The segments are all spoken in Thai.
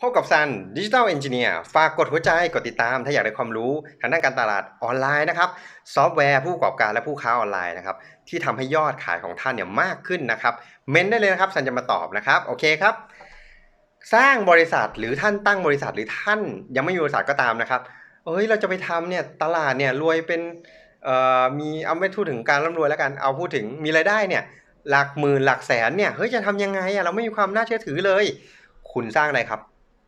พบกับซันดิจิทัลเอนจิเนียร์ฝากกดหัวใจกดติดตาม ถ้าอยากได้ความรู้ทางด้านการตลาดออนไลน์นะครับ ซอฟต์แวร์ผู้ประกอบการและผู้ค้าออนไลน์นะครับ ที่ทำให้ยอดขายของท่านเนี่ยมากขึ้นนะครับ เมนได้เลยนะครับซันจะมาตอบนะครับ โอเคครับ สร้างบริษัทหรือท่านตั้งบริษัทหรือท่านยังไม่มีบริษัทก็ตามนะครับ เอ้ยเราจะไปทำเนี่ยตลาดเนี่ยรวยเป็นเอ่อมีเอาไม่พูดถึงการร่ำรวยแล้วกันเอาพูดถึงมีรายได้เนี่ยหลักหมื่นหลักแสนเนี่ยเฮ้ยจะทำยังไงอะเราไม่มีความน่าเชื่อถือเลย คุณสร้างอะไรครับ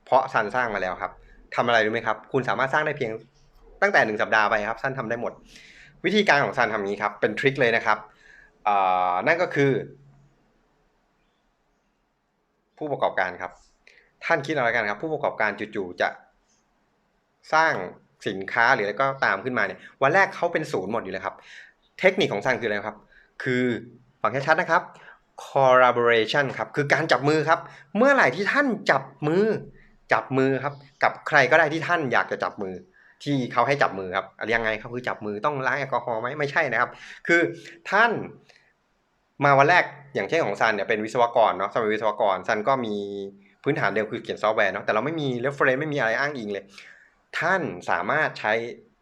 เพราะซันสร้างมาแล้วครับทำอะไรรู้ไหมครับ คุณสามารถสร้างได้เพียงตั้งแต่หนึ่งสัปดาห์ไปครับซันทำได้หมด วิธีการของซันทำอย่างนี้ครับ เป็นทริคเลยนะครับนั่นก็คือ ผู้ประกอบการครับ ท่านคิดอาละกันครับ ผู้ประกอบการจู่ๆจะสร้างสินค้าหรืออะไรก็ตามขึ้นมาเนี่ยวันแรกเขาเป็นศูนย์หมดอยู่เลยครับ เทคนิคของซันคืออะไรครับ คือฟังชัดๆนะครับ collaboration ครับ คือการจับมือครับ เมื่อไหร่ที่ท่านจับมือ จับมือครับ กับใครก็ได้ที่ท่านอยากจะจับมือ ที่เขาให้จับมือครับอะไรยังไงครับคือจับมือต้องล้างแอลกอฮอล์ไหมไม่ใช่นะครับ คือท่านมาวันแรกอย่างเช่นของซันเนี่ยเป็นวิศวกรเนาะซันเป็นวิศวกรซันก็มีพื้นฐานเดิมคือเขียนซอฟต์แวร์เนาะแต่เราไม่มีเรฟเฟรนไม่มีอะไรอ้างอิงเลย ท่านสามารถใช้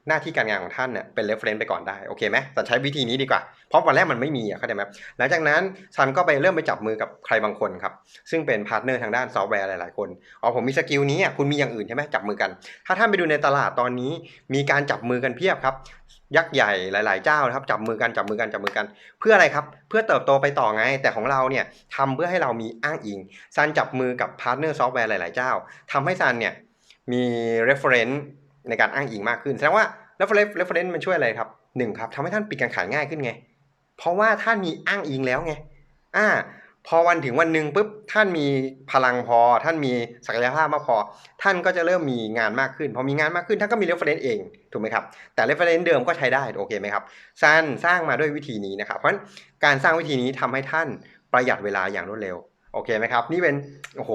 หน้าที่การงานของท่านเนี่ยเป็น reference ไปก่อนได้โอเคไหมแต่ใช้วิธีนี้ดีกว่า เพราะวันแรกมันไม่มีอะเข้าใจไหมหลังจากนั้นซันก็ไปเริ่มไปจับมือกับใครบางคนครับซึ่งเป็นพาร์ทเนอร์ทางด้านซอฟต์แวร์หลายๆคนอ๋อผมมีสกิลนี้อะคุณมีอย่างอื่นใช่ไหมจับมือกัน ถ้าท่านไปดูในตลาดตอนนี้ มีการจับมือกันเพียบครับ ยักษ์ใหญ่หลาย ๆ เจ้านะครับจับมือกันจับมือกันจับมือกัน เพื่ออะไรครับ เพื่อเติบโตไปต่อไง แต่ของเราเนี่ยทำเพื่อให้เรามีอ้างอิงซันจับมือกับพาร์ทเนอร์ซอฟต์แวร์หลาย ๆ เจ้าทำให้ซันเนี่ยมี reference ในการอ้างอิงมากขึ้นแสดงว่า reference reference มันช่วยอะไรครับหนึ่งครับทำให้ท่านปิดการขายง่ายขึ้นไง เพราะว่าท่านมีอ้างอิงแล้วไงอ่าพอวันถึงวันหนึ่งปุ๊บท่านมีพลังพอ ท่านมีศักยภาพมากพอ ท่านก็จะเริ่มมีงานมากขึ้น พอมีงานมากขึ้นท่านก็มี reference เองถูกไหมครับแต่ reference เดิมก็ใช้ได้โอเคไหมครับซันสร้างมาด้วยวิธีนี้นะครับเพราะฉะนั้นการสร้างวิธีนี้ทำให้ท่านประหยัดเวลาอย่างรวดเร็ว โอเคไหมครับ นี่เป็นโอ้โห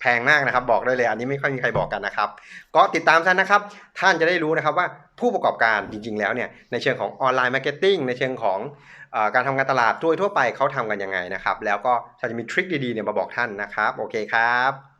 แพงมากนะครับ บอกได้เลย อันนี้ไม่ค่อยมีใครบอกกันนะครับ ก็ติดตามซันนะครับ ท่านจะได้รู้นะครับว่าผู้ประกอบการจริง ๆ แล้วเนี่ยในเชิงของออนไลน์มาร์เก็ตติ้งในเชิงของอการทำการตลาดทั่วทั่วไปเขาทำกันยังไงนะครับ แล้วก็ฉันจะมีทริคดีๆเนี่ยมาบอกท่านนะครับ โอเคครับ